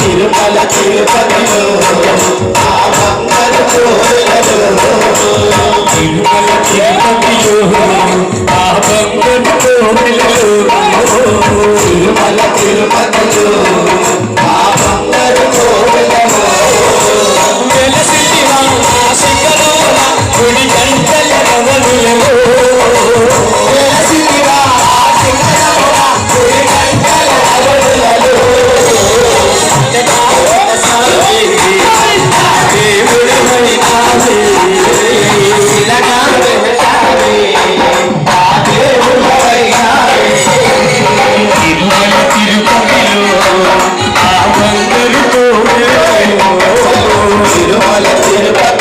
తిరుమల తిరుపతిలో. i'll let you sirvo